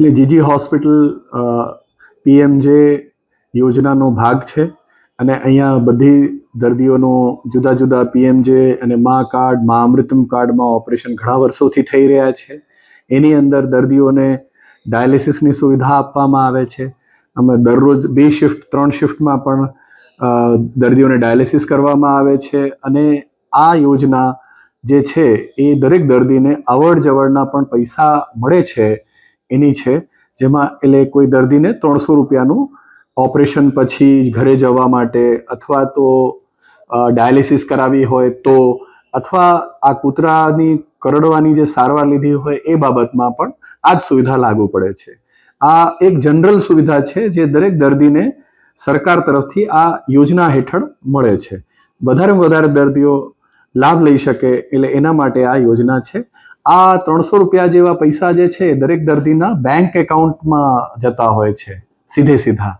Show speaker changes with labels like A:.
A: એટલે જીજી hospital PMJ યોજનાનો ભાગ છે. અને અહીંયા બધી દર્દીઓનો જુદા જુદા પીએમજે અને મા કાર્ડ, મા અમૃતમ કાર્ડમાં ઓપરેશન ઘણા વર્ષોથી થઈ રહ્યા છે. એની અંદર દર્દીઓને ડાયાલિસિસની સુવિધા આપવામાં આવે છે. અમે દરરોજ બે શિફ્ટ, ત્રણ શિફ્ટમાં પણ દર્દીઓને ડાયાલિસિસ કરવામાં આવે છે. અને આ યોજના જે છે, એ દરેક દર્દીને અવર જવરના પણ પૈસા મળે છે. એની છે, જેમાં એટલે કોઈ દર્દીને ત્રણસો રૂપિયાનું ઓપરેશન પછી ઘરે જવા માટે અથવા તો ડાયાલિસિસ કરાવી હોય તો, અથવા આ કૂતરાની કરડવાની જે સારવાર લીધી હોય એ બાબતમાં પણ આ જ સુવિધા લાગુ પડે છે. આ એક જનરલ સુવિધા છે જે દરેક દર્દીને સરકાર તરફથી આ યોજના હેઠળ મળે છે. વધારેમાં વધારે દર્દીઓ લાભ લઈ શકે એટલે એના માટે આ યોજના છે. આ ત્રણસો રૂપિયા જેવા પૈસા જે છે દરેક દર્દીના બેંક એકાઉન્ટમાં જતા હોય છે, સીધે સીધા.